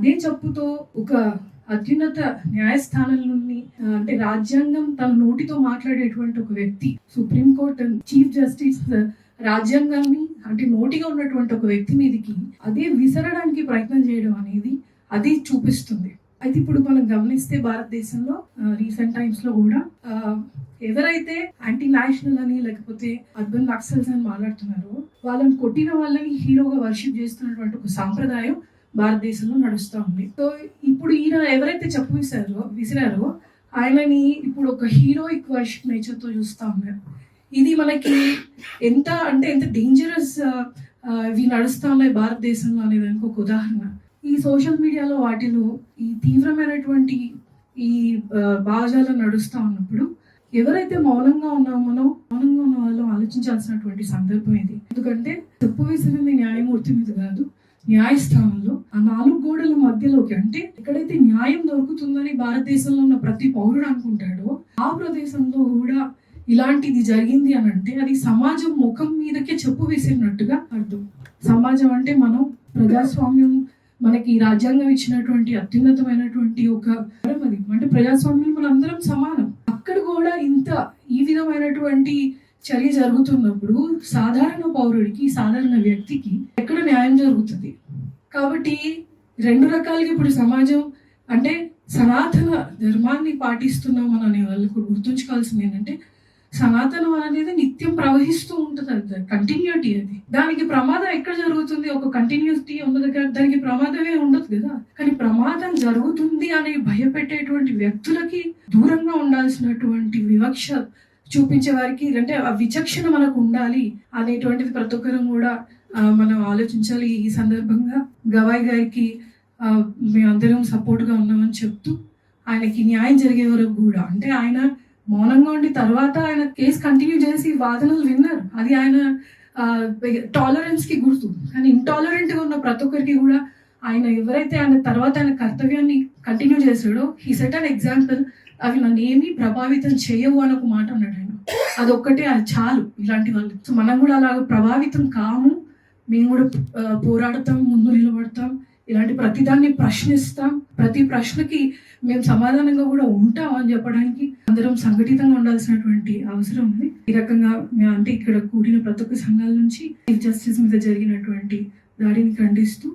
అదే చెప్పుతో ఒక అత్యున్నత న్యాయస్థానం నుండి అంటే రాజ్యాంగం తన నోటితో మాట్లాడేటువంటి ఒక వ్యక్తి సుప్రీంకోర్టు చీఫ్ జస్టిస్ రాజ్యాంగాన్ని అంటే నోటిగా ఉన్నటువంటి ఒక వ్యక్తి మీదకి అదే విసరడానికి ప్రయత్నం చేయడం అనేది అది చూపిస్తుంది. అయితే ఇప్పుడు మనం గమనిస్తే భారతదేశంలో రీసెంట్ టైమ్స్లో కూడా ఎవరైతే యాంటీ నేషనల్ అని లేకపోతే అర్బన్ నక్సల్స్ అని మాట్లాడుతున్నారో వాళ్ళని కొట్టిన వాళ్ళని హీరోగా వర్షిప్ చేస్తున్నటువంటి ఒక సాంప్రదాయం భారతదేశంలో నడుస్తూ ఉంది. సో ఇప్పుడు ఈయన ఎవరైతే చెప్పు విసిరారో ఆయనని ఇప్పుడు ఒక హీరోయిక్ వర్షిప్ నేచర్తో చూస్తూ ఉన్నారు. ఇది మనకి ఎంత అంటే ఎంత డేంజరస్ ఇవి నడుస్తూ ఉన్నాయి భారతదేశంలో అనే దానికి ఒక ఉదాహరణ. ఈ సోషల్ మీడియాలో వాటిలో ఈ తీవ్రమైనటువంటి ఈ భాజాలు నడుస్తూ ఉన్నప్పుడు ఎవరైతే మౌనంగా ఉన్నామో మౌనంగా ఉన్న వాళ్ళు ఆలోచించాల్సినటువంటి సందర్భం ఇది. ఎందుకంటే తప్పు విసిరింది న్యాయమూర్తి మీద కాదు న్యాయస్థానంలో ఆ నాలుగు గోడల మధ్యలోకి అంటే ఎక్కడైతే న్యాయం దొరుకుతుందని భారతదేశంలో ఉన్న ప్రతి పౌరుడు అనుకుంటాడో ఆ ప్రదేశంలో కూడా ఇలాంటిది జరిగింది అని అంటే అది సమాజం ముఖం మీదకే చెప్పు వేసినట్టుగా అర్థం. సమాజం అంటే మనం ప్రజాస్వామ్యం మనకి రాజ్యాంగం ఇచ్చినటువంటి అత్యున్నతమైనటువంటి ఒక అది. అంటే ప్రజాస్వామ్యం మనందరం సమానం. అక్కడ కూడా ఇంత ఈ విధమైనటువంటి చర్య జరుగుతున్నప్పుడు సాధారణ పౌరుడికి సాధారణ వ్యక్తికి ఎక్కడ న్యాయం జరుగుతుంది. కాబట్టి రెండు రకాలుగా ఇప్పుడు సమాజం అంటే సనాతన ధర్మాన్ని పాటిస్తున్నాం అని అనే వాళ్ళు గుర్తుంచుకోవాల్సింది ఏంటంటే సనాతనం అనేది నిత్యం ప్రవహిస్తూ ఉంటుంది అది కంటిన్యూటీ అది. దానికి ప్రమాదం ఎక్కడ జరుగుతుంది? ఒక కంటిన్యూటీ ఉండదు కదా దానికి ప్రమాదమే ఉండదు కదా. కానీ ప్రమాదం జరుగుతుంది అని భయపెట్టేటువంటి వ్యక్తులకి దూరంగా ఉండాల్సినటువంటి వివక్ష చూపించే వారికి అంటే ఆ విచక్షణ మనకు ఉండాలి అనేటువంటిది ప్రతి ఒక్కరం కూడా మనం ఆలోచించాలి. ఈ సందర్భంగా గవాయ్ గారికి మేమందరం సపోర్ట్గా ఉన్నామని చెప్తూ ఆయనకి న్యాయం జరిగే వరకు కూడా అంటే ఆయన మౌనంగా ఉండి తర్వాత ఆయన కేసు కంటిన్యూ చేసి వాదనలు విన్నారు. అది ఆయన టాలరెన్స్కి గుర్తు. కానీ ఇంటాలరెంట్గా ఉన్న ప్రతి ఒక్కరికి కూడా ఆయన ఎవరైతే ఆయన తర్వాత ఆయన కర్తవ్యాన్ని కంటిన్యూ చేశాడో హీ సెట్ అన్ ఎగ్జాంపుల్ అవి నన్ను ఏమీ ప్రభావితం చేయవు అని ఒక మాట అన్నాడు ఆయన. అదొక్కటే అది చాలు ఇలాంటి వాళ్ళు. సో మనం కూడా అలాగ ప్రభావితం కాము మేము కూడా పోరాడతాం ముందు నిలబడతాం ఇలాంటి ప్రతిదాన్ని ప్రశ్నిస్తాం. ప్రతి ప్రశ్నకి మేము సమాధానంగా కూడా ఉంటాం అని చెప్పడానికి అందరం సంఘటితంగా ఉండాల్సినటువంటి అవసరం ఉంది. ఈ రకంగా మేము అంటే ఇక్కడ కూడిన ప్రతి ఒక్క సంఘాల నుంచి చీఫ్ జస్టిస్ మీద జరిగినటువంటి దాడిని ఖండిస్తూ